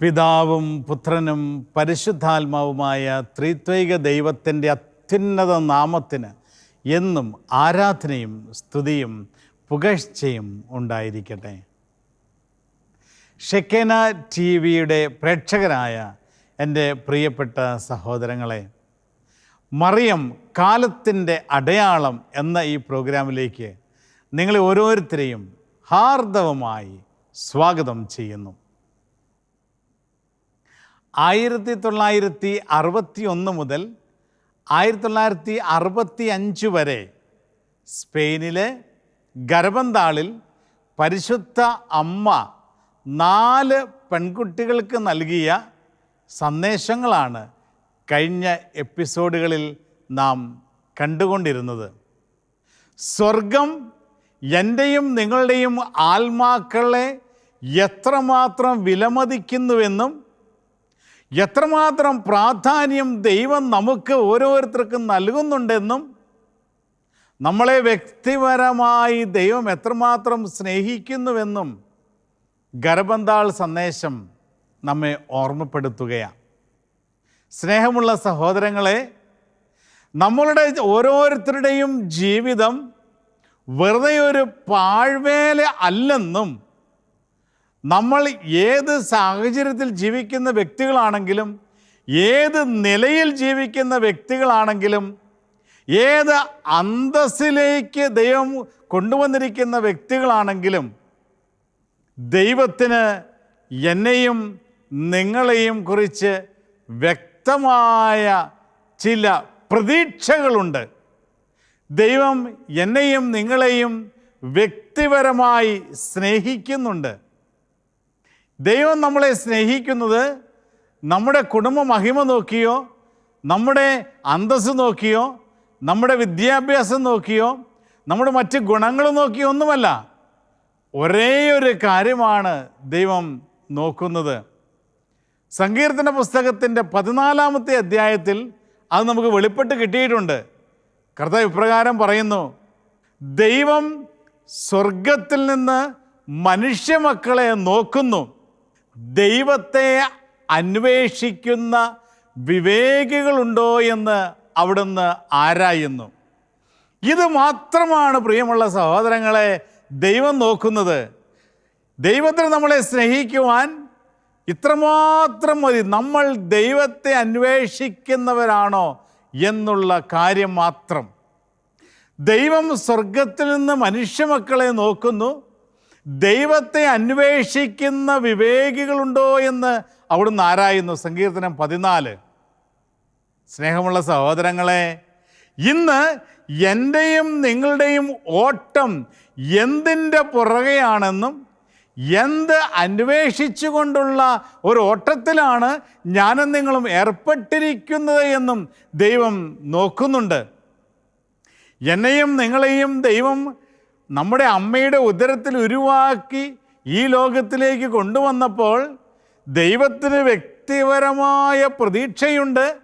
പിതാവും പുത്രനും പരിശുദ്ധാത്മാവുമായ ത്രിത്വൈക ദൈവത്തിന്റെ അത്യുന്നത നാമത്തിന് എന്നും ആരാധനയും സ്തുതിയും പുകഴ്ചയും ഉണ്ടായിരിക്കട്ടെ. ഷെക്കേന ടി വിയുടെ പ്രേക്ഷകരായ എന്റെ പ്രിയപ്പെട്ട സഹോദരങ്ങളെ മറിയം കാലത്തിന്റെ അടയാളം എന്ന ഈ പ്രോഗ്രാമിലേക്ക് നിങ്ങളെ ഓരോരുത്തരെയും ഹാർദവമായി സ്വാഗതം ചെയ്യുന്നു. ആയിരത്തി തൊള്ളായിരത്തി അറുപത്തി ഒന്ന് മുതൽ ആയിരത്തി തൊള്ളായിരത്തി അറുപത്തി അഞ്ച് വരെ സ്പെയിനിലെ ഗർഭന്താളിൽ പരിശുദ്ധ അമ്മ നാല് പെൺകുട്ടികൾക്ക് നൽകിയ സന്ദേശങ്ങളാണ് കഴിഞ്ഞ എപ്പിസോഡുകളിൽ നാം കണ്ടുകൊണ്ടിരുന്നത്. സ്വർഗം എന്റെയും നിങ്ങളുടെയും ആത്മാക്കളെ എത്രമാത്രം വിലമതിക്കുന്നുവെന്നും എത്രമാത്രം പ്രാധാന്യം ദൈവം നമുക്ക് ഓരോരുത്തർക്കും നൽകുന്നുണ്ടെന്നും നമ്മളെ വ്യക്തിപരമായി ദൈവം എത്രമാത്രം സ്നേഹിക്കുന്നുവെന്നും ഗർഭന്താൾ സന്ദേശം നമ്മെ ഓർമ്മപ്പെടുത്തുകയാണ്. സ്നേഹമുള്ള സഹോദരങ്ങളെ നമ്മളുടെ ഓരോരുത്തരുടെയും ജീവിതം വെറുതെ ഒരു പാഴ്വേല അല്ലെന്നും നമ്മൾ ഏത് സാഹചര്യത്തിൽ ജീവിക്കുന്ന വ്യക്തികളാണെങ്കിലും ഏത് നിലയിൽ ജീവിക്കുന്ന വ്യക്തികളാണെങ്കിലും ഏത് അന്തസ്സിലേക്ക് ദൈവം കൊണ്ടുവന്നിരിക്കുന്ന വ്യക്തികളാണെങ്കിലും ദൈവത്തിന് എന്നെയും നിങ്ങളെയും കുറിച്ച് വ്യക്തമായ ചില പ്രതീക്ഷകളുണ്ട്. ദൈവം എന്നെയും നിങ്ങളെയും വ്യക്തിപരമായി സ്നേഹിക്കുന്നുണ്ട്. ദൈവം നമ്മളെ സ്നേഹിക്കുന്നത് നമ്മുടെ കുടുംബ മഹിമ നോക്കിയോ നമ്മുടെ അന്തസ്സ് നോക്കിയോ നമ്മുടെ വിദ്യാഭ്യാസം നോക്കിയോ നമ്മുടെ മറ്റ് ഗുണങ്ങൾ നോക്കിയോ ഒന്നുമല്ല. ഒരേ ഒരു കാര്യമാണ് ദൈവം നോക്കുന്നത്. സങ്കീർത്തന പുസ്തകത്തിന്റെ പതിനാലാമത്തെ അധ്യായത്തിൽ അത് നമുക്ക് വെളിപ്പെട്ട് കിട്ടിയിട്ടുണ്ട്. കർത്താവ് ഇപ്രകാരം പറയുന്നു ദൈവം സ്വർഗത്തിൽ നിന്ന് മനുഷ്യമക്കളെ നോക്കുന്നു. ദൈവത്തെ അന്വേഷിക്കുന്ന വിവേകികളുണ്ടോ എന്ന് അവിടുന്ന് ആരായുന്നു? ഇത് മാത്രമാണ് പ്രിയമുള്ള സഹോദരങ്ങളെ ദൈവം നോക്കുന്നത്. ദൈവത്തിന് നമ്മളെ സ്നേഹിക്കുവാൻ ഇത്രമാത്രം മതി. നമ്മൾ ദൈവത്തെ അന്വേഷിക്കുന്നവരാണോ എന്നുള്ള കാര്യം മാത്രം. ദൈവം സ്വർഗത്തിൽ നിന്ന് മനുഷ്യമക്കളെ നോക്കുന്നു. ദൈവത്തെ അന്വേഷിക്കുന്ന വിവേകികളുണ്ടോ എന്ന് അവിടുന്ന് ആരായുന്നു സങ്കീർത്തനം പതിനാല്. സ്നേഹമുള്ള സഹോദരങ്ങളെ ഇന്ന് എന്റെയും നിങ്ങളുടെയും ഓട്ടം എന്തിന്റെ പുറകെയാണെന്നും എന്ത് അന്വേഷിച്ചുകൊണ്ടുള്ള ഒരു ഓട്ടത്തിലാണ് ഞാനും നിങ്ങളും ഏർപ്പെട്ടിരിക്കുന്നത് എന്നും ദൈവം നോക്കുന്നുണ്ട്. എന്നെയും നിങ്ങളെയും ദൈവം നമ്മുടെ അമ്മയുടെ ഉദരത്തിൽ ഉരുവാക്കി ഈ ലോകത്തിലേക്ക് കൊണ്ടുവന്നപ്പോൾ ദൈവത്തിന് വ്യക്തിപരമായ പ്രതീക്ഷയുണ്ട്.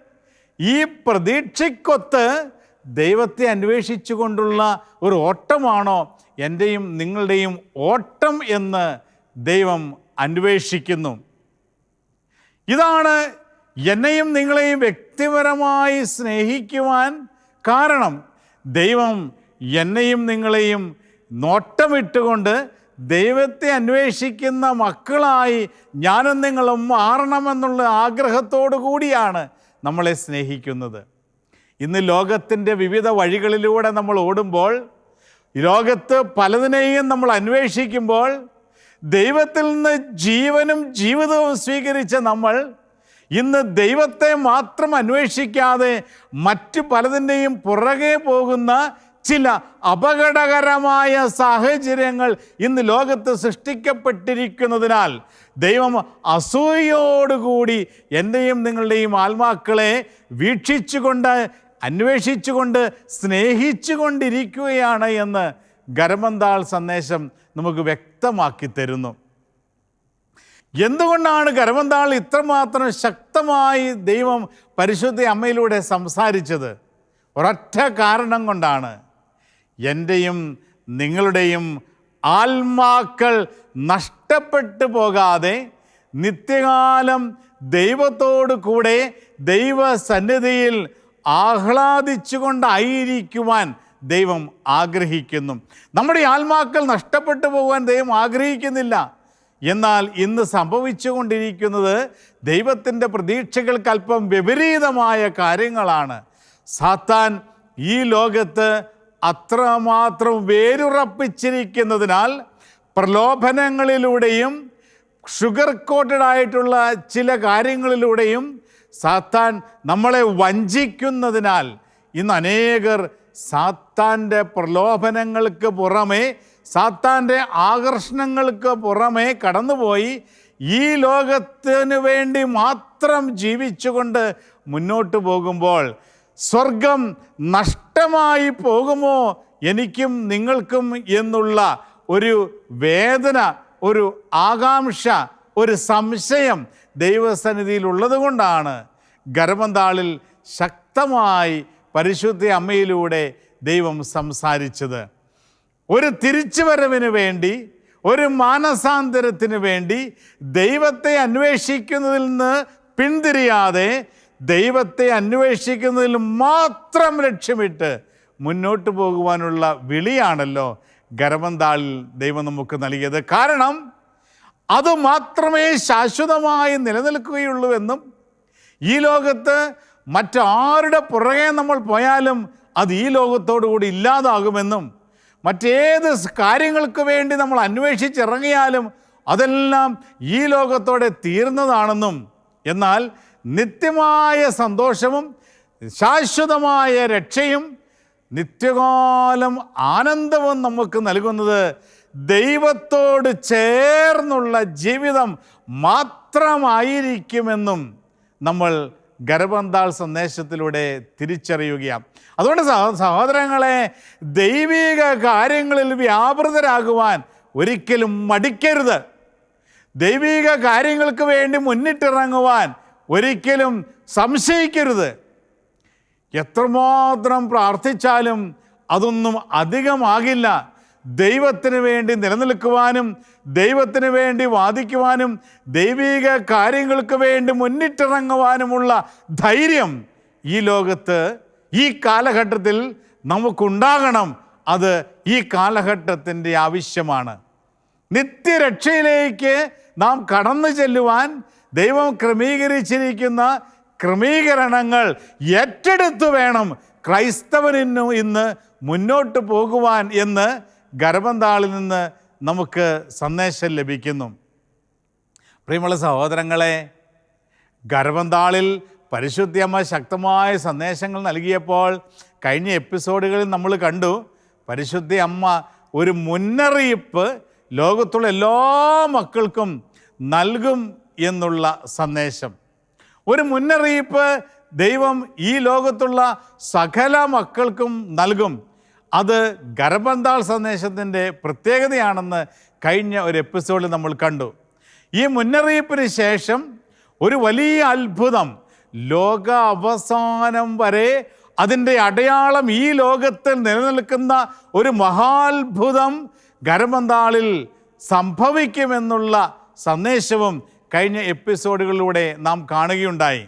ഈ പ്രതീക്ഷയ്ക്കൊത്ത് ദൈവത്തെ അന്വേഷിച്ചു കൊണ്ടുള്ള ഒരു ഓട്ടമാണോ എന്റെയും നിങ്ങളുടെയും ഓട്ടം എന്ന് ദൈവം അന്വേഷിക്കുന്നു. ഇതാണ് എന്നെയും നിങ്ങളെയും വ്യക്തിപരമായി സ്നേഹിക്കുവാൻ കാരണം. ദൈവം എന്നെയും നിങ്ങളെയും നോട്ടമിട്ടുകൊണ്ട് ദൈവത്തെ അന്വേഷിക്കുന്ന മക്കളായി ഞാനും നിങ്ങളും മാറണമെന്നുള്ള ആഗ്രഹത്തോടു കൂടിയാണ് നമ്മളെ സ്നേഹിക്കുന്നത്. ഇന്ന് ലോകത്തിന്റെ വിവിധ വഴികളിലൂടെ നമ്മൾ ഓടുമ്പോൾ ലോകത്ത് പലതിനെയും നമ്മൾ അന്വേഷിക്കുമ്പോൾ ദൈവത്തിൽ നിന്ന് ജീവനും ജീവിതവും സ്വീകരിച്ച നമ്മൾ ഇന്ന് ദൈവത്തെ മാത്രം അന്വേഷിക്കാതെ മറ്റു പലതിന്റെയും പുറകെ പോകുന്ന ചില അപകടകരമായ സാഹചര്യങ്ങൾ ഇന്ന് ലോകത്ത് സൃഷ്ടിക്കപ്പെട്ടിരിക്കുന്നതിനാൽ ദൈവം അസൂയോടുകൂടി എന്റെയും നിങ്ങളുടെയും ആത്മാക്കളെ വീക്ഷിച്ചുകൊണ്ട് അന്വേഷിച്ചുകൊണ്ട് സ്നേഹിച്ചുകൊണ്ടിരിക്കുകയാണ് എന്ന് ഗരമന്താൾ സന്ദേശം നമുക്ക് വ്യക്തമാക്കി തരുന്നു. എന്തുകൊണ്ടാണ് കരമന്താൾ ഇത്രമാത്രം ശക്തമായി ദൈവം പരിശുദ്ധ അമ്മയിലൂടെ സംസാരിച്ചത്? ഒരൊറ്റ കാരണം കൊണ്ടാണ്. എന്റെയും നിങ്ങളുടെയും ആത്മാക്കൾ നഷ്ടപ്പെട്ടു പോകാതെ നിത്യകാലം ദൈവത്തോടു കൂടെ ദൈവസന്നിധിയിൽ ആഹ്ലാദിച്ചുകൊണ്ടായിരിക്കുവാൻ ദൈവം ആഗ്രഹിക്കുന്നു. നമ്മുടെ ആത്മാക്കൾ നഷ്ടപ്പെട്ടു പോകാൻ ദൈവം ആഗ്രഹിക്കുന്നില്ല. എന്നാൽ ഇന്ന് സംഭവിച്ചുകൊണ്ടിരിക്കുന്നത് ദൈവത്തിന്റെ പ്രതീക്ഷകൾക്ക് അല്പം വിപരീതമായ കാര്യങ്ങളാണ്. സാത്താൻ ഈ ലോകത്ത് അത്രമാത്രം വേരുറപ്പിച്ചിരിക്കുന്നതിനാൽ പ്രലോഭനങ്ങളിലൂടെയും ഷുഗർ കോട്ടഡ് ആയിട്ടുള്ള ചില കാര്യങ്ങളിലൂടെയും സാത്താൻ നമ്മളെ വഞ്ചിക്കുന്നതിനാൽ ഇന്ന് അനേകർ സാത്താന്റെ പ്രലോഭനങ്ങൾക്ക് പുറമേ സാത്താന്റെ ആകർഷണങ്ങൾക്ക് പുറമേ കടന്നുപോയി ഈ ലോകത്തിനു വേണ്ടി മാത്രം ജീവിച്ചുകൊണ്ട് മുന്നോട്ട് പോകുമ്പോൾ സ്വർഗം നഷ്ടമായി പോകുമോ എനിക്കും നിങ്ങൾക്കും എന്നുള്ള ഒരു വേദന ഒരു ആകാംക്ഷ ഒരു സംശയം ദൈവസന്നിധിയിൽ ഉള്ളതുകൊണ്ടാണ് ഗർഭന്താളിൽ ശക്തമായി പരിശുദ്ധ അമ്മയിലൂടെ ദൈവം സംസാരിച്ചത്. ഒരു തിരിച്ചുവരവിന് വേണ്ടി ഒരു മാനസാന്തരത്തിന് വേണ്ടി ദൈവത്തെ അന്വേഷിക്കുന്നതിൽ നിന്ന് പിന്തിരിയാതെ ദൈവത്തെ അന്വേഷിക്കുന്നതിൽ മാത്രം ലക്ഷ്യമിട്ട് മുന്നോട്ട് പോകുവാനുള്ള വിളിയാണല്ലോ ഗർഭന്താളിൽ ദൈവം നമുക്ക് നൽകിയത്. കാരണം അത് മാത്രമേ ശാശ്വതമായി നിലനിൽക്കുകയുള്ളൂ എന്നും ഈ ലോകത്ത് മറ്റാരുടെ പുറകെ നമ്മൾ പോയാലും അത് ഈ ലോകത്തോടു കൂടി ഇല്ലാതാകുമെന്നും മറ്റേത് കാര്യങ്ങൾക്ക് വേണ്ടി നമ്മൾ അന്വേഷിച്ചിറങ്ങിയാലും അതെല്ലാം ഈ ലോകത്തോടെ തീർന്നതാണെന്നും എന്നാൽ നിത്യമായ സന്തോഷവും ശാശ്വതമായ രക്ഷയും നിത്യകാലം ആനന്ദവും നമുക്ക് നൽകുന്നത് ദൈവത്തോട് ചേർന്നുള്ള ജീവിതം മാത്രമായിരിക്കുമെന്നും നമ്മൾ ഗർഭന്താൾ സന്ദേശത്തിലൂടെ തിരിച്ചറിയുകയാണ്. അതുകൊണ്ട് സഹ സഹോദരങ്ങളെ ദൈവിക കാര്യങ്ങളിൽ വ്യാപൃതരാകുവാൻ ഒരിക്കലും മടിക്കരുത്. ദൈവിക കാര്യങ്ങൾക്ക് വേണ്ടി മുന്നിട്ടിറങ്ങുവാൻ ഒരിക്കലും സംശയിക്കരുത്. എത്രമാത്രം പ്രാർത്ഥിച്ചാലും അതൊന്നും അധികമാകില്ല. ദൈവത്തിന് വേണ്ടി നിലനിൽക്കുവാനും ദൈവത്തിന് വേണ്ടി വാദിക്കുവാനും ദൈവിക കാര്യങ്ങൾക്ക് വേണ്ടി മുന്നിട്ടിറങ്ങുവാനുമുള്ള ധൈര്യം ഈ ലോകത്ത് ഈ കാലഘട്ടത്തിൽ നമുക്കുണ്ടാകണം. അത് ഈ കാലഘട്ടത്തിന്റെ ആവശ്യമാണ്. നിത്യരക്ഷയിലേക്ക് നാം കടന്നു ചെല്ലുവാൻ ദൈവം ക്രമീകരിച്ചിരിക്കുന്ന ക്രമീകരണങ്ങൾ ഏറ്റെടുത്തു വേണം ക്രൈസ്തവനിന്നു ഇന്ന് മുന്നോട്ട് പോകുവാൻ എന്ന് ഗർഭന്താളിൽ നിന്ന് നമുക്ക് സന്ദേശം ലഭിക്കുന്നു. പ്രിയമുള്ള സഹോദരങ്ങളെ ഗർഭന്താളിൽ പരിശുദ്ധിയമ്മ ശക്തമായ സന്ദേശങ്ങൾ നൽകിയപ്പോൾ കഴിഞ്ഞ എപ്പിസോഡുകളിൽ നമ്മൾ കണ്ടു പരിശുദ്ധി അമ്മ ഒരു മുന്നറിയിപ്പ് ലോകത്തുള്ള എല്ലാ മക്കൾക്കും നൽകും എന്നുള്ള സന്ദേശം. ഒരു മുന്നറിയിപ്പ് ദൈവം ഈ ലോകത്തുള്ള സകല മക്കൾക്കും നൽകും. അത് ഗർഭന്താൾ സന്ദേശത്തിന്റെ പ്രത്യേകതയാണെന്ന് കഴിഞ്ഞ ഒരു എപ്പിസോഡിൽ നമ്മൾ കണ്ടു. ഈ മുന്നറിയിപ്പിന് ശേഷം ഒരു വലിയ അത്ഭുതം. ലോക അവസാനം വരെ അതിന്റെ അടയാളം ഈ ലോകത്തിൽ നിലനിൽക്കുന്ന ഒരു മഹാത്ഭുതം ഗർഭന്താളിൽ സംഭവിക്കുമെന്നുള്ള സന്ദേശവും കഴിഞ്ഞ എപ്പിസോഡുകളിലൂടെ നാം കാണുകയുണ്ടായി.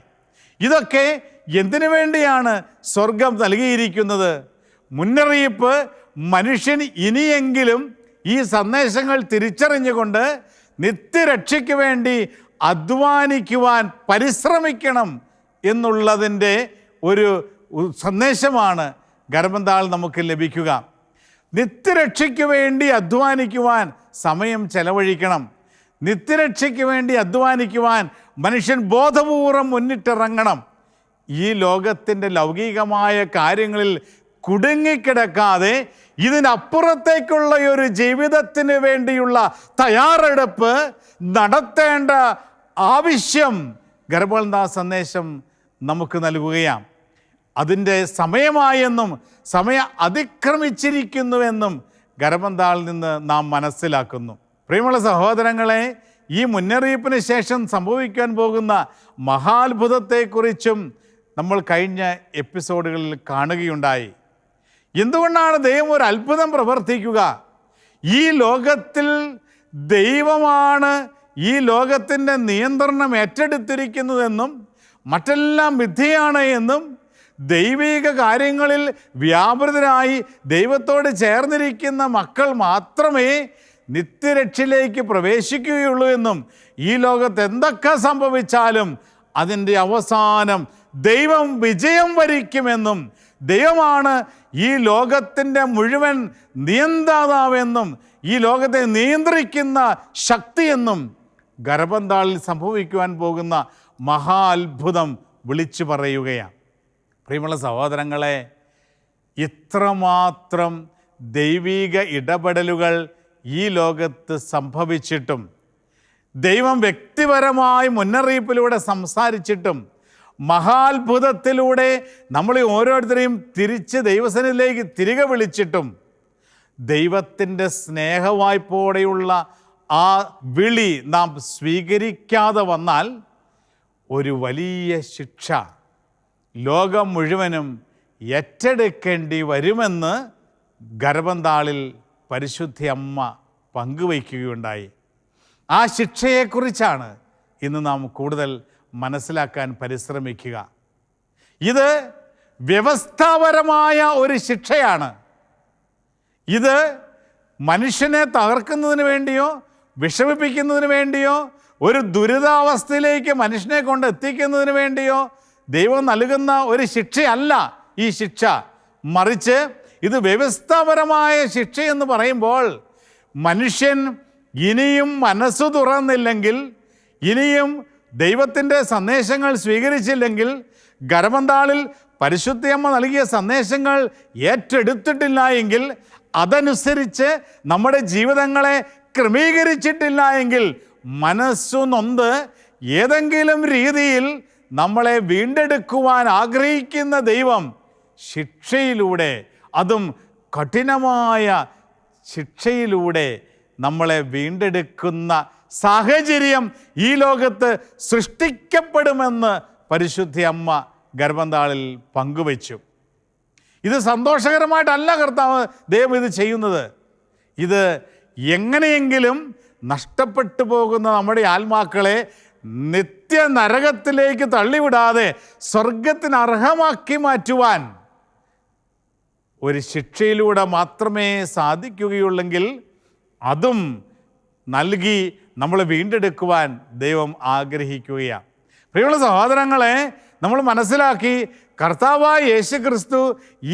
ഇതൊക്കെ എന്തിനു വേണ്ടിയാണ് സ്വർഗം നൽകിയിരിക്കുന്നത്? മുന്നറിയിപ്പ് മനുഷ്യൻ ഇനിയെങ്കിലും ഈ സന്ദേശങ്ങൾ തിരിച്ചറിഞ്ഞുകൊണ്ട് നിത്യരക്ഷയ്ക്ക് വേണ്ടി അധ്വാനിക്കുവാൻ പരിശ്രമിക്കണം എന്നുള്ളതിന്റെ ഒരു സന്ദേശമാണ് ഗർഭന്താൾ നമുക്ക് ലഭിക്കുക. നിത്യരക്ഷയ്ക്ക് വേണ്ടി അധ്വാനിക്കുവാൻ സമയം ചെലവഴിക്കണം. നിത്യരക്ഷയ്ക്ക് വേണ്ടി അധ്വാനിക്കുവാൻ മനുഷ്യൻ ബോധപൂർവം മുന്നിട്ടിറങ്ങണം. ഈ ലോകത്തിന്റെ ലൗകികമായ കാര്യങ്ങളിൽ കുടുങ്ങിക്കിടക്കാതെ ഇതിനപ്പുറത്തേക്കുള്ള ഒരു ജീവിതത്തിന് വേണ്ടിയുള്ള തയ്യാറെടുപ്പ് നടത്തേണ്ട ആവശ്യം ഗർഭവൽദാ സന്ദേശം നമുക്ക് നൽകുകയാണ്. അതിന്റെ സമയമായെന്നും സമയം അതിക്രമിച്ചിരിക്കുന്നുവെന്നും ഗർഭന്താളിൽ നിന്ന് നാം മനസ്സിലാക്കുന്നു. പ്രിയമുള്ള സഹോദരങ്ങളെ ഈ മുന്നറിയിപ്പിന് ശേഷം സംഭവിക്കാൻ പോകുന്ന മഹാത്ഭുതത്തെക്കുറിച്ചും നമ്മൾ കഴിഞ്ഞ എപ്പിസോഡുകളിൽ കാണുകയുണ്ടായി. എന്തുകൊണ്ടാണ് ദൈവം ഒരു അത്ഭുതം പ്രവർത്തിക്കുക? ഈ ലോകത്തിൽ ദൈവമാണ് ഈ ലോകത്തിന്റെ നിയന്ത്രണം ഏറ്റെടുത്തിരിക്കുന്നതെന്നും മറ്റെല്ലാം വിദ്യയാണ് എന്നും ദൈവിക കാര്യങ്ങളിൽ വ്യാപൃതരായി ദൈവത്തോട് ചേർന്നിരിക്കുന്ന മക്കൾ മാത്രമേ നിത്യരക്ഷയിലേക്ക് പ്രവേശിക്കുകയുള്ളൂ എന്നും ഈ ലോകത്ത് എന്തൊക്കെ സംഭവിച്ചാലും അതിന്റെ അവസാനം ദൈവം വിജയം വരിക്കുമെന്നും ദൈവമാണ് ഈ ലോകത്തിന്റെ മുഴുവൻ നിയന്താതാവെന്നും ഈ ലോകത്തെ നിയന്ത്രിക്കുന്ന ശക്തിയെന്നും ഗർഭന്താളിൽ സംഭവിക്കുവാൻ പോകുന്ന മഹാ അത്ഭുതം വിളിച്ചു പറയുകയാണ്. പ്രിയമുള്ള സഹോദരങ്ങളെ ഇത്രമാത്രം ദൈവീക ഇടപെടലുകൾ ഈ ലോകത്ത് സംഭവിച്ചിട്ടും ദൈവം വ്യക്തിപരമായി മുന്നറിയിപ്പിലൂടെ സംസാരിച്ചിട്ടും മഹാത്ഭുതത്തിലൂടെ നമ്മളെ ഓരോരുത്തരെയും തിരിച്ച് ദൈവസനിലേക്ക് തിരികെ വിളിച്ചിട്ടും ദൈവത്തിന്റെ സ്നേഹവായ്പോടെയുള്ള ആ വിളി നാം സ്വീകരിക്കാതെ വന്നാൽ ഒരു വലിയ ശിക്ഷ ലോകം മുഴുവനും ഏറ്റെടുക്കേണ്ടി വരുമെന്ന് ഗർഭന്താളിൽ പരിശുദ്ധി അമ്മ പങ്കുവയ്ക്കുകയുണ്ടായി. ആ ശിക്ഷയെക്കുറിച്ചാണ് ഇന്ന് നാം കൂടുതൽ മനസ്സിലാക്കാൻ പരിശ്രമിക്കുക. ഇത് വ്യവസ്ഥാപരമായ ഒരു ശിക്ഷയാണ്. ഇത് മനുഷ്യനെ തകർക്കുന്നതിന് വേണ്ടിയോ വിഷമിപ്പിക്കുന്നതിന് വേണ്ടിയോ ഒരു ദുരിതാവസ്ഥയിലേക്ക് മനുഷ്യനെ കൊണ്ട് എത്തിക്കുന്നതിന് വേണ്ടിയോ ദൈവം നൽകുന്ന ഒരു ശിക്ഷയല്ല ഈ ശിക്ഷ. മറിച്ച് ഇത് വ്യവസ്ഥാപരമായ ശിക്ഷ എന്ന് പറയുമ്പോൾ മനുഷ്യൻ ഇനിയും മനസ്സു തുറന്നില്ലെങ്കിൽ ഇനിയും ദൈവത്തിന്റെ സന്ദേശങ്ങൾ സ്വീകരിച്ചില്ലെങ്കിൽ ഗർഭന്താളിൽ പരിശുദ്ധിയമ്മ നൽകിയ സന്ദേശങ്ങൾ ഏറ്റെടുത്തിട്ടില്ല എങ്കിൽ അതനുസരിച്ച് നമ്മുടെ ജീവിതങ്ങളെ ക്രമീകരിച്ചിട്ടില്ല എങ്കിൽ മനസ്സു നൊന്ത് ഏതെങ്കിലും രീതിയിൽ നമ്മളെ വീണ്ടെടുക്കുവാൻ ആഗ്രഹിക്കുന്ന ദൈവം ശിക്ഷയിലൂടെ അതും കഠിനമായ ശിക്ഷയിലൂടെ നമ്മളെ വീണ്ടെടുക്കുന്ന സാഹചര്യം ഈ ലോകത്ത് സൃഷ്ടിക്കപ്പെടുമെന്ന് പരിശുദ്ധി അമ്മ ഗർഭന്താളിൽ പങ്കുവച്ചു. ഇത് സന്തോഷകരമായിട്ടല്ല കർത്താവ് ദൈവം ഇത് ചെയ്യുന്നത്. ഇത് എങ്ങനെയെങ്കിലും നഷ്ടപ്പെട്ടു പോകുന്ന നമ്മുടെ ആത്മാക്കളെ നിത്യ നരകത്തിലേക്ക് തള്ളിവിടാതെ സ്വർഗത്തിന് അർഹമാക്കി മാറ്റുവാൻ ഒരു ശിക്ഷയിലൂടെ മാത്രമേ സാധിക്കുകയുള്ളെങ്കിൽ അതും നൽകി നമ്മൾ വീണ്ടെടുക്കുവാൻ ദൈവം ആഗ്രഹിക്കുകയാണ്. പ്രിയമുള്ള സഹോദരങ്ങളെ നമ്മൾ മനസ്സിലാക്കി കർത്താവായ യേശു ക്രിസ്തു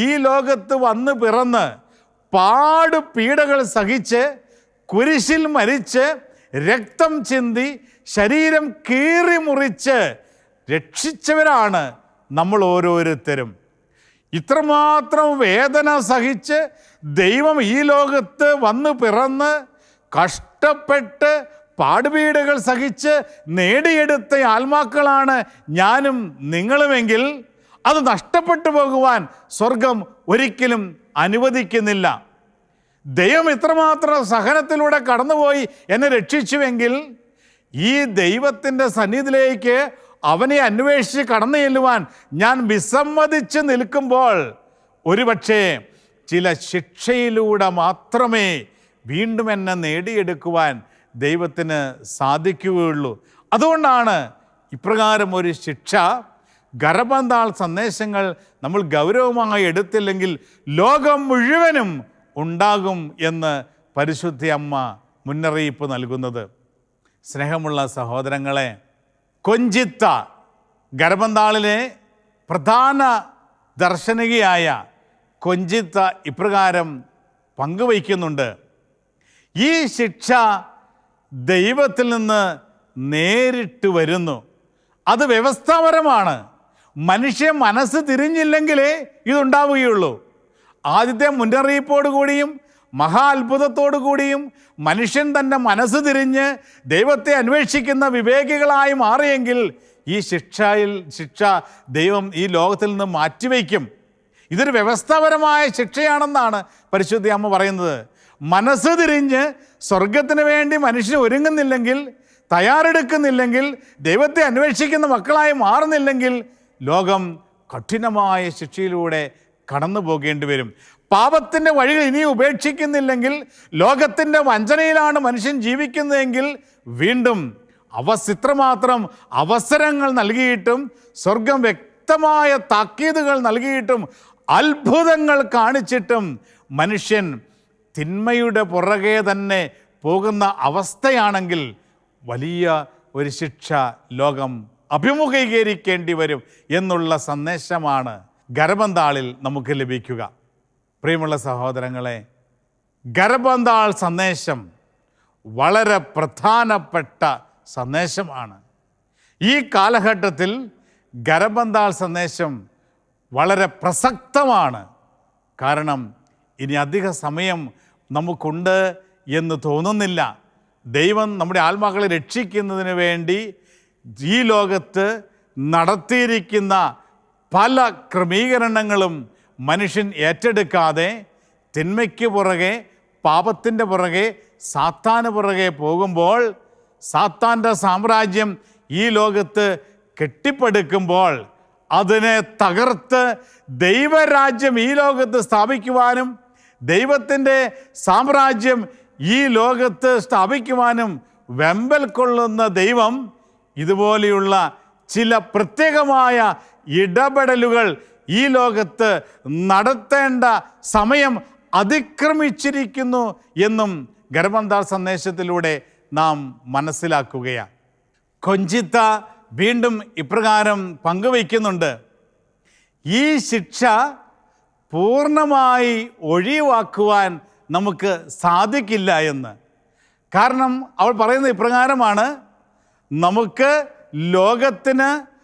ഈ ലോകത്ത് വന്ന് പിറന്ന് പാട് പീഡകൾ സഹിച്ച് കുരിശിൽ മരിച്ച് രക്തം ചിന്തി ശരീരം കീറി മുറിച്ച് രക്ഷിച്ചവരാണ് നമ്മൾ ഓരോരുത്തരും. ഇത്രമാത്രം വേദന സഹിച്ച് ദൈവം ഈ ലോകത്ത് വന്ന് പിറന്ന് കഷ്ടപ്പെട്ട് പാടുപീടുകൾ സഹിച്ച് നേടിയെടുത്ത ആത്മാക്കളാണ് ഞാനും നിങ്ങളുമെങ്കിൽ അത് നഷ്ടപ്പെട്ടു പോകുവാൻ സ്വർഗം ഒരിക്കലും അനുവദിക്കുന്നില്ല. ദൈവം ഇത്രമാത്രം സഹനത്തിലൂടെ കടന്നുപോയി എന്നെ രക്ഷിച്ചുവെങ്കിൽ ഈ ദൈവത്തിന്റെ സന്നിധിയിലേക്ക് അവനെ അന്വേഷിച്ച് കടന്നു ചെല്ലുവാൻ ഞാൻ വിസമ്മതിച്ച് നിൽക്കുമ്പോൾ ഒരുപക്ഷേ ചില ശിക്ഷയിലൂടെ മാത്രമേ വീണ്ടും എന്നെ നേടിയെടുക്കുവാൻ ദൈവത്തിന് സാധിക്കുകയുള്ളൂ. അതുകൊണ്ടാണ് ഇപ്രകാരം ഒരു ശിക്ഷ ഗർഭന്താൾ സന്ദേശങ്ങൾ നമ്മൾ ഗൗരവമായി എടുത്തില്ലെങ്കിൽ ലോകം മുഴുവനും ഉണ്ടാകും എന്ന് പരിശുദ്ധി അമ്മ മുന്നറിയിപ്പ് നൽകുന്നത്. സ്നേഹമുള്ള സഹോദരങ്ങളെ കൊഞ്ചിത്ത ഗർഭന്താളിലെ പ്രധാന ദർശനികയായ കൊഞ്ചിത്ത ഇപ്രകാരം പങ്കുവയ്ക്കുന്നുണ്ട്. ഈ ശിക്ഷ ദൈവത്തിൽ നിന്ന് നേരിട്ട് വരുന്നു. അത് വ്യവസ്ഥാപരമാണ്. മനുഷ്യ മനസ്സ് തിരിഞ്ഞില്ലെങ്കിലേ ഇതുണ്ടാവുകയുള്ളൂ. ആദ്യത്തെ മുന്നറിയിപ്പോടു കൂടിയും മഹാ അത്ഭുതത്തോടു കൂടിയും മനുഷ്യൻ തന്റെ മനസ്സ് തിരിഞ്ഞ് ദൈവത്തെ അന്വേഷിക്കുന്ന വിവേകികളായി മാറിയെങ്കിൽ ഈ ശിക്ഷയിൽ ശിക്ഷ ദൈവം ഈ ലോകത്തിൽ നിന്ന് മാറ്റിവെക്കും. ഇതൊരു വ്യവസ്ഥാപരമായ ശിക്ഷയാണെന്നാണ് പരിശുദ്ധി അമ്മ പറയുന്നത്. മനസ്സ് തിരിഞ്ഞ് സ്വർഗത്തിന് വേണ്ടി മനുഷ്യൻ ഒരുങ്ങുന്നില്ലെങ്കിൽ തയ്യാറെടുക്കുന്നില്ലെങ്കിൽ ദൈവത്തെ അന്വേഷിക്കുന്ന മക്കളായി മാറുന്നില്ലെങ്കിൽ ലോകം കഠിനമായ ശിക്ഷയിലൂടെ കടന്നു പോകേണ്ടി വരും. പാപത്തിന്റെ വഴികൾ ഇനിയും ഉപേക്ഷിക്കുന്നില്ലെങ്കിൽ ലോകത്തിന്റെ വഞ്ചനയിലാണ് മനുഷ്യൻ ജീവിക്കുന്നതെങ്കിൽ വീണ്ടും അവസിത്രമാത്രം അവസരങ്ങൾ നൽകിയിട്ടും സ്വർഗം വ്യക്തമായ താക്കീതുകൾ നൽകിയിട്ടും അത്ഭുതങ്ങൾ കാണിച്ചിട്ടും മനുഷ്യൻ തിന്മയുടെ പുറകെ തന്നെ പോകുന്ന അവസ്ഥയാണെങ്കിൽ വലിയ ഒരു ശിക്ഷ ലോകം അഭിമുഖീകരിക്കേണ്ടി വരും എന്നുള്ള സന്ദേശമാണ് ഗർഭന്താളിൽ നമുക്ക് ലഭിക്കുക. പ്രിയമുള്ള സഹോദരങ്ങളെ ഗർഭന്താൾ സന്ദേശം വളരെ പ്രധാനപ്പെട്ട സന്ദേശമാണ് ഈ കാലഘട്ടത്തിൽ ഗർഭന്താൾ സന്ദേശം വളരെ പ്രസക്തമാണ്. കാരണം ഇനി അധിക സമയം നമുക്കുണ്ട് എന്ന് തോന്നുന്നില്ല. ദൈവം നമ്മുടെ ആത്മാക്കളെ രക്ഷിക്കുന്നതിന് വേണ്ടി ഈ ലോകത്ത് നടത്തിയിരിക്കുന്ന പല ക്രമീകരണങ്ങളും മനുഷ്യൻ ഏറ്റെടുക്കാതെ തിന്മയ്ക്ക് പുറകെ പാപത്തിന്റെ പുറകെ സാത്താന് പുറകെ പോകുമ്പോൾ സാത്താന്റെ സാമ്രാജ്യം ഈ ലോകത്ത് കെട്ടിപ്പടുക്കുമ്പോൾ അതിനെ തകർത്ത് ദൈവരാജ്യം ഈ ലോകത്ത് സ്ഥാപിക്കുവാനും ദൈവത്തിന്റെ സാമ്രാജ്യം ഈ ലോകത്ത് സ്ഥാപിക്കുവാനും വെമ്പൽ കൊള്ളുന്ന ദൈവം ഇതുപോലെയുള്ള ചില പ്രത്യേകമായ ഇടപെടലുകൾ ഈ ലോകത്ത് നടത്തേണ്ട സമയം അതിക്രമിച്ചിരിക്കുന്നു എന്നും ഗർഭന്താൾ സന്ദേശത്തിലൂടെ നാം മനസ്സിലാക്കുകയാണ്. കൊഞ്ചിത്ത വീണ്ടും ഇപ്രകാരം പങ്കുവയ്ക്കുന്നുണ്ട്. ഈ ശിക്ഷ പൂർണമായി ഒഴിവാക്കുവാൻ നമുക്ക് സാധിക്കില്ല എന്ന്. കാരണം അവൾ പറയുന്നത് ഇപ്രകാരമാണ്. നമുക്ക് ലോകത്തിന്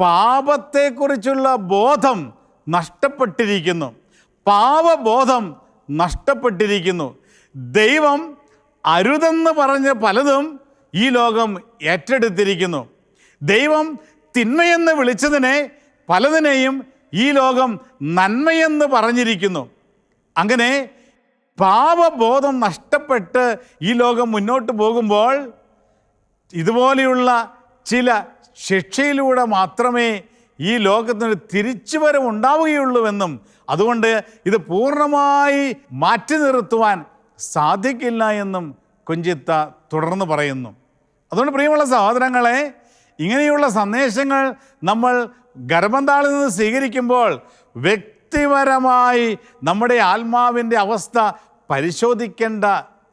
പാപത്തെക്കുറിച്ചുള്ള ബോധം നഷ്ടപ്പെട്ടിരിക്കുന്നു. പാപബോധം നഷ്ടപ്പെട്ടിരിക്കുന്നു. ദൈവം അരുതെന്ന് പറഞ്ഞ പലതും ഈ ലോകം ഏറ്റെടുത്തിരിക്കുന്നു. ദൈവം തിന്മയെന്ന് വിളിച്ചതിനെ പലതിനെയും ഈ ലോകം നന്മയെന്ന് പറഞ്ഞിരിക്കുന്നു. അങ്ങനെ പാപബോധം നഷ്ടപ്പെട്ട് ഈ ലോകം മുന്നോട്ട് പോകുമ്പോൾ ഇതുപോലെയുള്ള ചില ശിക്ഷയിലൂടെ മാത്രമേ ഈ ലോകത്തിന് തിരിച്ചുവരവ് ഉണ്ടാവുകയുള്ളൂവെന്നും അതുകൊണ്ട് ഇത് പൂർണമായി മാറ്റി നിർത്തുവാൻ സാധിക്കില്ല എന്നും കുഞ്ചിത്ത തുടർന്ന് പറയുന്നു. അതുകൊണ്ട് പ്രിയമുള്ള സഹോദരങ്ങളെ ഇങ്ങനെയുള്ള സന്ദേശങ്ങൾ നമ്മൾ ഗർഭന്താളിൽ നിന്ന് സ്വീകരിക്കുമ്പോൾ വ്യക്തിപരമായി നമ്മുടെ ആത്മാവിന്റെ അവസ്ഥ പരിശോധിക്കേണ്ട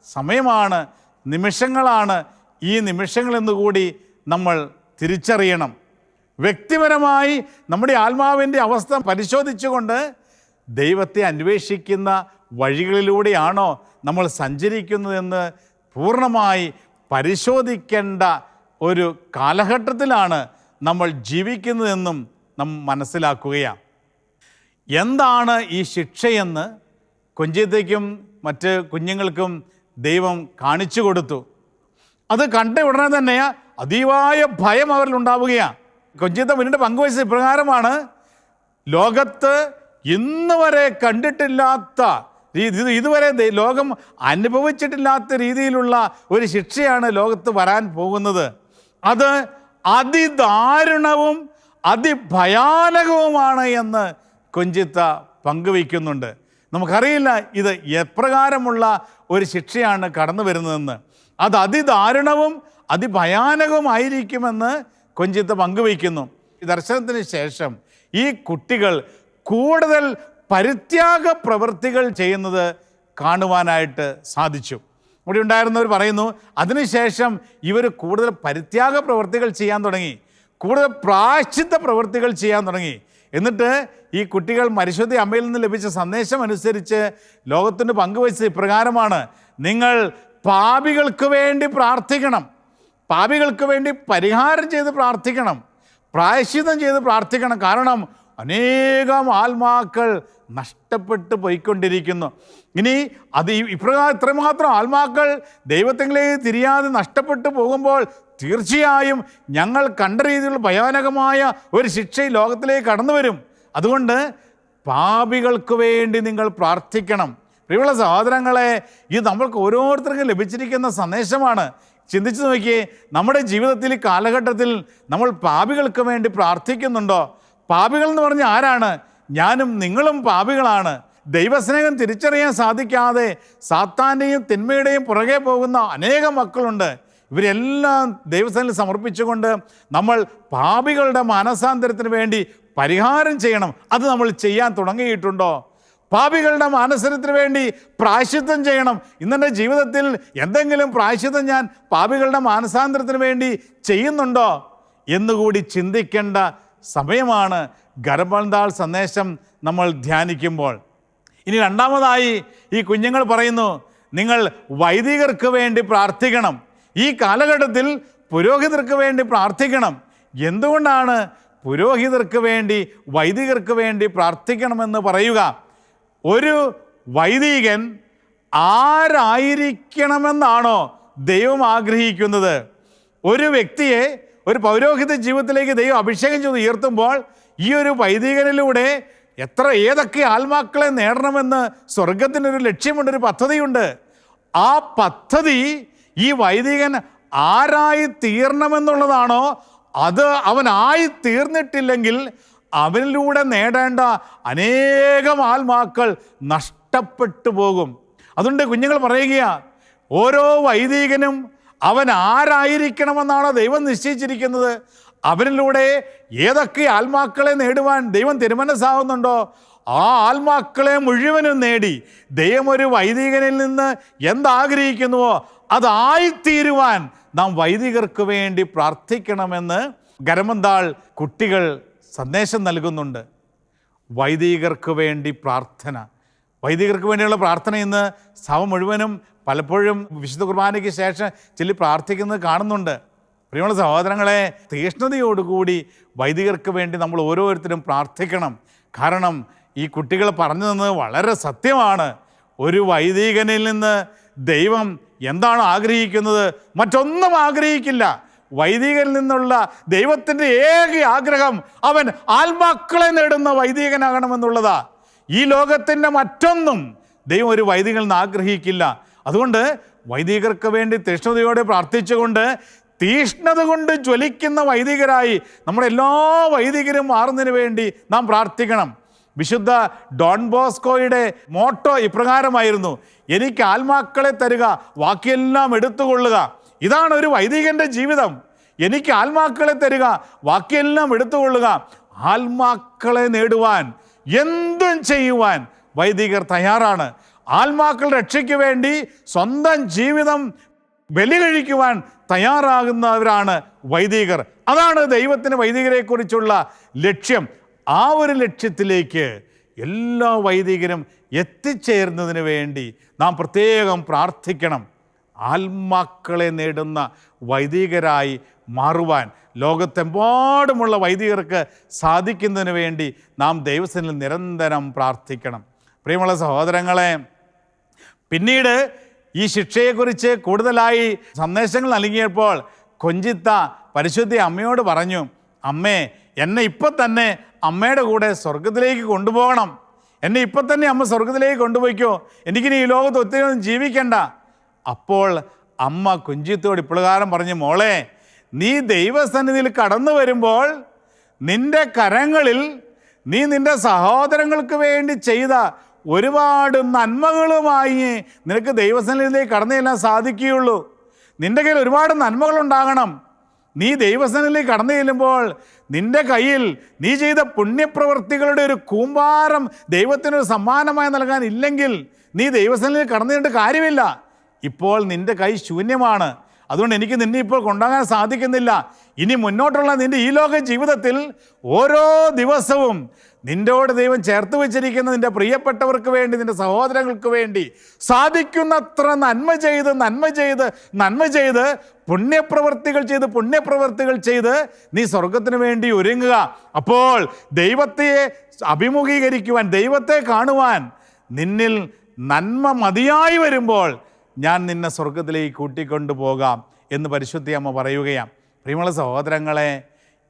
സമയമാണ് നിമിഷങ്ങളാണ് ഈ നിമിഷങ്ങളെന്ന് കൂടി നമ്മൾ തിരിച്ചറിയണം. വ്യക്തിപരമായി നമ്മുടെ ആത്മാവിന്റെ അവസ്ഥ പരിശോധിച്ചുകൊണ്ട് ദൈവത്തെ അന്വേഷിക്കുന്ന വഴികളിലൂടെയാണോ നമ്മൾ സഞ്ചരിക്കുന്നതെന്ന് പൂർണമായി പരിശോധിക്കേണ്ട ഒരു കാലഘട്ടത്തിലാണ് നമ്മൾ ജീവിക്കുന്നതെന്നും നാം മനസ്സിലാക്കുകയാണ്. എന്താണ് ഈ ശിക്ഷയെന്ന് കുഞ്ചിത്തേക്കും മറ്റ് കുഞ്ഞുങ്ങൾക്കും ദൈവം കാണിച്ചു കൊടുത്തു. അത് കണ്ട ഉടനെ തന്നെ അതീവായ ഭയം അവരിൽ ഉണ്ടാവുകയാണ്. കൊഞ്ചിത്ത മുന്നിന്റെ പങ്കുവച്ച ഇപ്രകാരമാണ്. ലോകത്ത് ഇന്ന് വരെ കണ്ടിട്ടില്ലാത്ത ഇത് ഇതുവരെ ലോകം അനുഭവിച്ചിട്ടില്ലാത്ത രീതിയിലുള്ള ഒരു ശിക്ഷയാണ് ലോകത്ത് വരാൻ പോകുന്നത്. അത് അതിദാരുണവും അതിഭയാനകവുമാണ് എന്ന് കൊഞ്ചിത്ത പങ്കുവയ്ക്കുന്നുണ്ട് നമുക്കറിയില്ല ഇത് എപ്രകാരമുള്ള ഒരു ശിക്ഷയാണ് കടന്നു വരുന്നതെന്ന് അത് അതിദാരുണവും അതിഭയാനകവുമായിരിക്കുമെന്ന് കൊഞ്ചിത്ത് പങ്കുവയ്ക്കുന്നു. ദർശനത്തിന് ശേഷം ഈ കുട്ടികൾ കൂടുതൽ പരിത്യാഗ പ്രവൃത്തികൾ ചെയ്യുന്നത് കാണുവാനായിട്ട് സാധിച്ചു. ഇവിടെ ഉണ്ടായിരുന്നവർ പറയുന്നു അതിനുശേഷം ഇവർ കൂടുതൽ പരിത്യാഗ പ്രവൃത്തികൾ ചെയ്യാൻ തുടങ്ങി കൂടുതൽ പ്രാശ്ചിത്ത പ്രവൃത്തികൾ ചെയ്യാൻ തുടങ്ങി. എന്നിട്ട് ഈ കുട്ടികൾ മരിശുദ്ധി അമ്മയിൽ നിന്ന് ലഭിച്ച സന്ദേശം അനുസരിച്ച് ലോകത്തിന് പങ്കുവച്ചത് ഇപ്രകാരമാണ്. നിങ്ങൾ പാപികൾക്ക് വേണ്ടി പ്രാർത്ഥിക്കണം പാപികൾക്ക് വേണ്ടി പരിഹാരം ചെയ്ത് പ്രാർത്ഥിക്കണം പ്രായശ്ചിത്തം ചെയ്ത് പ്രാർത്ഥിക്കണം. കാരണം അനേകം ആത്മാക്കൾ നഷ്ടപ്പെട്ട് പോയിക്കൊണ്ടിരിക്കുന്നു. ഇനി അത് ഇപ്രകാരം ഇത്രമാത്രം ആത്മാക്കൾ ദൈവത്തിലേക്ക് തിരിയാതെ നഷ്ടപ്പെട്ടു പോകുമ്പോൾ തീർച്ചയായും ഞങ്ങൾ കണ്ട രീതിയിലുള്ള ഭയാനകമായ ഒരു ശിക്ഷ ഈ ലോകത്തിലേക്ക് കടന്നു വരും അതുകൊണ്ട് പാപികൾക്ക് വേണ്ടി നിങ്ങൾ പ്രാർത്ഥിക്കണം. പ്രിയമുള്ള സഹോദരങ്ങളെ ഇത് നമ്മൾക്ക് ഓരോരുത്തർക്കും ലഭിച്ചിരിക്കുന്ന സന്ദേശമാണ്. ചിന്തിച്ചു നോക്കിയേ നമ്മുടെ ജീവിതത്തിൽ കാലഘട്ടത്തിൽ നമ്മൾ പാപികൾക്ക് വേണ്ടി പ്രാർത്ഥിക്കുന്നുണ്ടോ? പാപികൾ എന്ന് പറഞ്ഞാൽ ആരാണ്? ഞാനും നിങ്ങളും പാപികളാണ്. ദൈവസ്നേഹം തിരിച്ചറിയാൻ സാധിക്കാതെ സാത്താന്റെയും തിന്മയുടെയും പുറകെ പോകുന്ന അനേകം മക്കളുണ്ട്. ഇവരെല്ലാം ദൈവസേനയിൽ സമർപ്പിച്ചുകൊണ്ട് നമ്മൾ പാപികളുടെ മാനസാന്തരത്തിന് വേണ്ടി പരിഹാരം ചെയ്യണം. അത് നമ്മൾ ചെയ്യാൻ തുടങ്ങിയിട്ടുണ്ടോ? പാപികളുടെ മാനസരത്തിന് വേണ്ടി പ്രായശ്ചിത്തം ചെയ്യണം. ഇന്നെന്റെ ജീവിതത്തിൽ എന്തെങ്കിലും പ്രായശ്ചിത്തം ഞാൻ പാപികളുടെ മാനസാന്തരത്തിന് വേണ്ടി ചെയ്യുന്നുണ്ടോ എന്നുകൂടി ചിന്തിക്കേണ്ട സമയമാണ് ഗർഭന്താൾ സന്ദേശം നമ്മൾ ധ്യാനിക്കുമ്പോൾ. ഇനി രണ്ടാമതായി ഈ കുഞ്ഞുങ്ങൾ പറയുന്നു നിങ്ങൾ വൈദികർക്ക് വേണ്ടി പ്രാർത്ഥിക്കണം. ഈ കാലഘട്ടത്തിൽ പുരോഹിതർക്ക് വേണ്ടി പ്രാർത്ഥിക്കണം. എന്തുകൊണ്ടാണ് പുരോഹിതർക്ക് വേണ്ടി വൈദികർക്ക് വേണ്ടി പ്രാർത്ഥിക്കണമെന്ന് പറയുക? ഒരു വൈദികൻ ആരായിരിക്കണമെന്നാണോ ദൈവം ആഗ്രഹിക്കുന്നത്? ഒരു വ്യക്തിയെ ഒരു പൗരോഹിത ജീവിതത്തിലേക്ക് ദൈവം അഭിഷേകം ചെയ്ത് ഉയർത്തുമ്പോൾ ഈ ഒരു വൈദികനിലൂടെ എത്ര ഏതൊക്കെ ആത്മാക്കളെ നേടണമെന്ന് സ്വർഗത്തിനൊരു ലക്ഷ്യമുണ്ട് ഒരു പദ്ധതിയുണ്ട്. ആ പദ്ധതി ഈ വൈദികൻ ആരായി തീരണമെന്നുള്ളതാണോ അത് അവനായി തീർന്നിട്ടില്ലെങ്കിൽ അവനിലൂടെ നേടേണ്ട അനേകം ആത്മാക്കൾ നഷ്ടപ്പെട്ടു പോകും. അതുകൊണ്ട് കുഞ്ഞുങ്ങൾ പറയുകയാ ഓരോ വൈദികനും അവൻ ആരായിരിക്കണമെന്നാണ് ദൈവം നിശ്ചയിച്ചിരിക്കുന്നത്. അവനിലൂടെ ഏതൊക്കെ ആത്മാക്കളെ നേടുവാൻ ദൈവം തിരുമനസ്സാവുന്നുണ്ടോ ആ ആത്മാക്കളെ മുഴുവനും നേടി ദൈവം ഒരു വൈദികനിൽ നിന്ന് എന്താഗ്രഹിക്കുന്നുവോ അതായിത്തീരുവാൻ നാം വൈദികർക്ക് വേണ്ടി പ്രാർത്ഥിക്കണമെന്ന് ഗരമന്താൾ കുട്ടികൾ സന്ദേശം നൽകുന്നുണ്ട്. വൈദികർക്ക് വേണ്ടി പ്രാർത്ഥന. വൈദികർക്ക് വേണ്ടിയുള്ള പ്രാർത്ഥന ഇന്ന് സഭ മുഴുവനും പലപ്പോഴും വിശുദ്ധ കുർബാനയ്ക്ക് ശേഷം ചൊല്ലി പ്രാർത്ഥിക്കുന്നത് കാണുന്നുണ്ട്. പ്രിയമുള്ള സഹോദരങ്ങളെ തീഷ്ണതയോടുകൂടി വൈദികർക്ക് വേണ്ടി നമ്മൾ ഓരോരുത്തരും പ്രാർത്ഥിക്കണം. കാരണം ഈ കുട്ടികൾ പറഞ്ഞു തന്നത് വളരെ സത്യമാണ്. ഒരു വൈദികനിൽ നിന്ന് ദൈവം എന്താണ് ആഗ്രഹിക്കുന്നത്? മറ്റൊന്നും ആഗ്രഹിക്കില്ല. വൈദികനിൽ നിന്നുള്ള ദൈവത്തിന്റെ ഏക ആഗ്രഹം അവൻ ആത്മാക്കളെ നേടുന്ന വൈദികനാകണമെന്നുള്ളതാ. ഈ ലോകത്തിന്റെ മറ്റൊന്നും ദൈവം ഒരു വൈദികനിൽ നിന്ന് ആഗ്രഹിക്കില്ല. അതുകൊണ്ട് വൈദികർക്ക് വേണ്ടി തീഷ്ണതയോടെ പ്രാർത്ഥിച്ചുകൊണ്ട് തീഷ്ണത കൊണ്ട് ജ്വലിക്കുന്ന വൈദികരായി നമ്മുടെ എല്ലാ വൈദികരും മാറുന്നതിന് വേണ്ടി നാം പ്രാർത്ഥിക്കണം. വിശുദ്ധ ഡോൺ ബോസ്കോയുടെ മോട്ടോ ഇപ്രകാരമായിരുന്നു. എനിക്ക് ആത്മാക്കളെ തരിക ബാക്കിയെല്ലാം എടുത്തുകൊള്ളുക. ഇതാണ് ഒരു വൈദികന്റെ ജീവിതം. എനിക്ക് ആത്മാക്കളെ തരിക വാക്കിയെല്ലാം എടുത്തുകൊള്ളുക ആത്മാക്കളെ നേടുവാൻ എന്തും ചെയ്യുവാൻ വൈദികർ തയ്യാറാണ്. ആത്മാക്കൾ രക്ഷയ്ക്ക് വേണ്ടി സ്വന്തം ജീവിതം ബലി കഴിക്കുവാൻ തയ്യാറാകുന്നവരാണ് വൈദികർ. അതാണ് ദൈവത്തിന് വൈദികരെക്കുറിച്ചുള്ള ലക്ഷ്യം. ആ ഒരു ലക്ഷ്യത്തിലേക്ക് എല്ലാ വൈദികരും എത്തിച്ചേരുന്നതിന് വേണ്ടി നാം പ്രത്യേകം പ്രാർത്ഥിക്കണം. ആത്മാക്കളെ നേടുന്ന വൈദികരായി മാറുവാൻ ലോകത്തെമ്പാടുമുള്ള വൈദികർക്ക് സാധിക്കുന്നതിന് വേണ്ടി നാം ദൈവസനിൽ നിരന്തരം പ്രാർത്ഥിക്കണം. പ്രിയമുള്ള സഹോദരങ്ങളെ പിന്നീട് ഈ ശിക്ഷയെക്കുറിച്ച് കൂടുതലായി സന്ദേശങ്ങൾ നൽകിയപ്പോൾ കൊഞ്ചിത്ത പരിശുദ്ധി അമ്മയോട് പറഞ്ഞു അമ്മേ എന്നെ ഇപ്പം തന്നെ അമ്മയുടെ കൂടെ സ്വർഗത്തിലേക്ക് കൊണ്ടുപോകണം. എന്നെ ഇപ്പം തന്നെ അമ്മ സ്വർഗത്തിലേക്ക് കൊണ്ടുപോയിക്കോ. എനിക്കിനി ഈ ലോകത്ത് ഒത്തിരി ഒന്നും ജീവിക്കണ്ട. അപ്പോൾ അമ്മ കുഞ്ചിത്തോട് ഇപ്രകാരം പറഞ്ഞു മോളെ നീ ദൈവസന്നിധിയിൽ കടന്നു വരുമ്പോൾ നിന്റെ കരങ്ങളിൽ നീ നിന്റെ സഹോദരങ്ങൾക്ക് വേണ്ടി ചെയ്ത ഒരുപാട് നന്മകളുമായി നിനക്ക് ദൈവസന്നിധിയിലേക്ക് കടന്നു ചെല്ലാൻ സാധിക്കുകയുള്ളൂ. നിന്റെ കയ്യിൽ ഒരുപാട് നന്മകളുണ്ടാകണം. നീ ദൈവസനിലേക്ക് കടന്നു ചെല്ലുമ്പോൾ നിന്റെ കയ്യിൽ നീ ചെയ്ത പുണ്യപ്രവൃത്തികളുടെ ഒരു കൂമ്പാരം ദൈവത്തിനൊരു സമ്മാനമായി നൽകാൻ ഇല്ലെങ്കിൽ നീ ദൈവസനിലേക്ക് കടന്നു കാര്യമില്ല. ഇപ്പോൾ നിന്റെ കൈ ശൂന്യമാണ്. അതുകൊണ്ട് എനിക്ക് നിന്നെ ഇപ്പോൾ കൊണ്ടുപോകാൻ സാധിക്കുന്നില്ല. ഇനി മുന്നോട്ടുള്ള നിന്റെ ഈ ലോക ജീവിതത്തിൽ ഓരോ ദിവസവും നിന്നോട് ദൈവം ചേർത്ത് വെച്ചിരിക്കുന്ന നിന്റെ പ്രിയപ്പെട്ടവർക്ക് വേണ്ടി നിന്റെ സഹോദരങ്ങൾക്ക് വേണ്ടി സാധിക്കുന്നത്ര നന്മ ചെയ്ത് നന്മ ചെയ്ത് നന്മ ചെയ്ത് പുണ്യപ്രവർത്തികൾ ചെയ്ത് പുണ്യപ്രവർത്തികൾ ചെയ്ത് നീ സ്വർഗത്തിന് വേണ്ടി ഒരുങ്ങുക. അപ്പോൾ ദൈവത്തെ അഭിമുഖീകരിക്കുവാൻ ദൈവത്തെ കാണുവാൻ നിന്നിൽ നന്മ മതിയായി വരുമ്പോൾ ഞാൻ നിന്നെ സ്വർഗത്തിലേക്ക് കൂട്ടിക്കൊണ്ടു പോകാം എന്ന് പരിശുദ്ധി അമ്മ പറയുകയാണ്. പ്രിയമുള്ള സഹോദരങ്ങളെ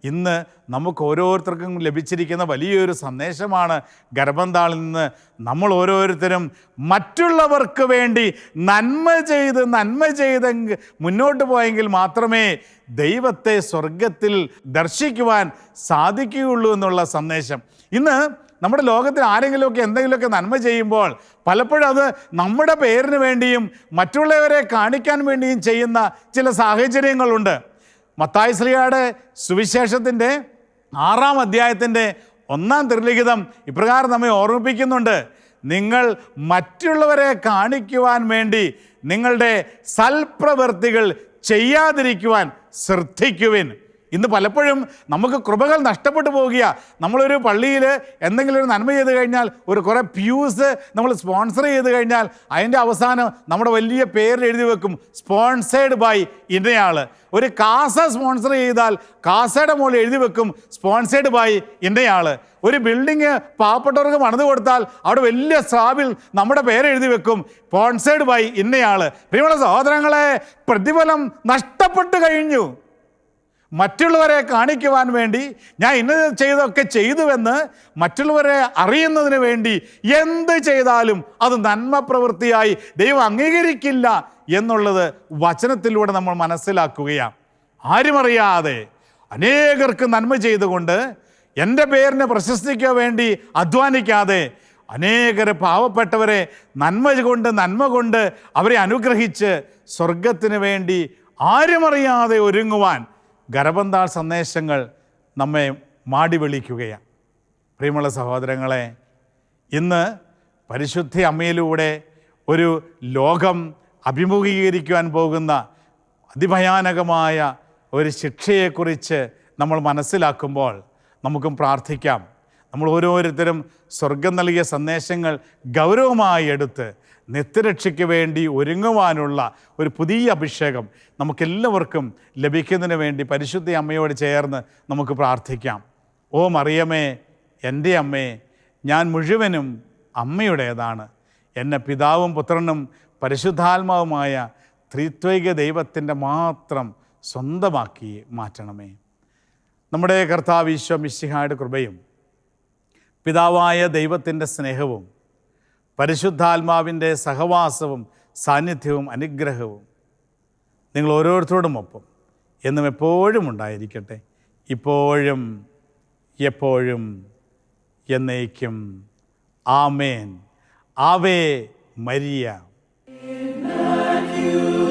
ഇന്ന് നമുക്ക് ഓരോരുത്തർക്കും ലഭിച്ചിരിക്കുന്ന വലിയൊരു സന്ദേശമാണ് ഗർഭന്താളിൽ നിന്ന് നമ്മൾ ഓരോരുത്തരും മറ്റുള്ളവർക്ക് വേണ്ടി നന്മ ചെയ്ത് നന്മ ചെയ്ത് മുന്നോട്ട് പോയെങ്കിൽ മാത്രമേ ദൈവത്തെ സ്വർഗത്തിൽ ദർശിക്കുവാൻ സാധിക്കുകയുള്ളൂ എന്നുള്ള സന്ദേശം. ഇന്ന് നമ്മുടെ ലോകത്തിൽ ആരെങ്കിലുമൊക്കെ എന്തെങ്കിലുമൊക്കെ നന്മ ചെയ്യുമ്പോൾ പലപ്പോഴും അത് നമ്മുടെ പേരിന് വേണ്ടിയും മറ്റുള്ളവരെ കാണിക്കാൻ വേണ്ടിയും ചെയ്യുന്ന ചില സാഹചര്യങ്ങളുണ്ട്. മത്തായി ശ്രീയുടെ സുവിശേഷത്തിന്റെ ആറാം അധ്യായത്തിന്റെ ഒന്നാം തിരുലിഖിതം ഇപ്രകാരം നമ്മെ ഓർമ്മിപ്പിക്കുന്നുണ്ട്. നിങ്ങൾ മറ്റുള്ളവരെ കാണിക്കുവാൻ വേണ്ടി നിങ്ങളുടെ സൽപ്രവൃത്തികൾ ചെയ്യാതിരിക്കുവാൻ ശ്രദ്ധിക്കുവിൻ. ഇന്ന് പലപ്പോഴും നമുക്ക് കൃപകൾ നഷ്ടപ്പെട്ടു പോകുക. നമ്മളൊരു പള്ളിയിൽ എന്തെങ്കിലും ഒരു നന്മ ചെയ്ത് കഴിഞ്ഞാൽ ഒരു കുറേ പ്യൂസ് നമ്മൾ സ്പോൺസർ ചെയ്ത് കഴിഞ്ഞാൽ അതിന്റെ അവസാനം നമ്മുടെ വലിയ പേര് എഴുതി വെക്കും സ്പോൺസേഡ് ബൈ ഇന്നയാൾ ഒരു കാസ സ്പോൺസർ ചെയ്താൽ കാസയുടെ മുകളിൽ എഴുതി വെക്കും സ്പോൺസേഡ് ബൈ ഇന്നയാൾ ഒരു ബിൽഡിങ് പാവപ്പെട്ടവർക്ക് പണിത് കൊടുത്താൽ അവിടെ വലിയ സ്ലാബിൽ നമ്മുടെ പേര് എഴുതി വെക്കും സ്പോൺസേഡ് ബൈ ഇന്നയാൾ പ്രിയമുള്ള സഹോദരങ്ങളെ പ്രതിഫലം നഷ്ടപ്പെട്ടു കഴിഞ്ഞു. മറ്റുള്ളവരെ കാണിക്കുവാൻ വേണ്ടി ഞാൻ ഇന്നത് ചെയ്തൊക്കെ ചെയ്തുവെന്ന് മറ്റുള്ളവരെ അറിയുന്നതിന് വേണ്ടി എന്ത് ചെയ്താലും അത് നന്മ പ്രവൃത്തിയായി ദൈവം അംഗീകരിക്കില്ല എന്നുള്ളത് വചനത്തിലൂടെ നമ്മൾ മനസ്സിലാക്കുകയാണ്. ആരുമറിയാതെ അനേകർക്ക് നന്മ ചെയ്തുകൊണ്ട് എന്റെ പേരിനെ പ്രശസ്തിക്ക് വേണ്ടി അധ്വാനിക്കാതെ അനേകരെ പാവപ്പെട്ടവരെ നന്മ കൊണ്ട് നന്മ കൊണ്ട് അവരെ അനുഗ്രഹിച്ച് സ്വർഗത്തിന് വേണ്ടി ആരുമറിയാതെ ഒരുങ്ങുവാൻ ഗർഭന്താൾ സന്ദേശങ്ങൾ നമ്മെ മാടി വിളിക്കുകയാണ് പ്രിയമുള്ള സഹോദരങ്ങളെ ഇന്ന് പരിശുദ്ധി അമ്മയിലൂടെ ഒരു ലോകം അഭിമുഖീകരിക്കുവാൻ പോകുന്ന അതിഭയാനകമായ ഒരു ശിക്ഷയെക്കുറിച്ച് നമ്മൾ മനസ്സിലാക്കുമ്പോൾ നമുക്കും പ്രാർത്ഥിക്കാം. നമ്മൾ ഓരോരുത്തരും സ്വർഗം നൽകിയ സന്ദേശങ്ങൾ ഗൗരവമായി എടുത്ത് നിത്യരക്ഷയ്ക്ക് വേണ്ടി ഒരുങ്ങുവാനുള്ള ഒരു പുതിയ അഭിഷേകം നമുക്കെല്ലാവർക്കും ലഭിക്കുന്നതിന് വേണ്ടി പരിശുദ്ധ അമ്മയോട് ചേർന്ന് നമുക്ക് പ്രാർത്ഥിക്കാം. ഓ മറിയമേ എന്റെ അമ്മേ ഞാൻ മുഴുവനും അമ്മയുടേതാണ്. എന്നെ പിതാവും പുത്രനും പരിശുദ്ധാത്മാവുമായ ത്രിത്വൈക ദൈവത്തിന്റെ മാത്രം സ്വന്തമാക്കി മാറ്റണമേ. നമ്മുടെ കർത്താവ് ഈശോ മിശിഹായുടെ കൃപയും പിതാവായ ദൈവത്തിന്റെ സ്നേഹവും പരിശുദ്ധാത്മാവിന്റെ സഹവാസവും സാന്നിധ്യവും അനുഗ്രഹവും നിങ്ങൾ ഓരോരുത്തരോടും ഒപ്പം എന്നും എപ്പോഴും ഉണ്ടായിരിക്കട്ടെ. ഇപ്പോഴും എപ്പോഴും എന്നേക്കും. ആമേൻ. ആവേ മരിയ. you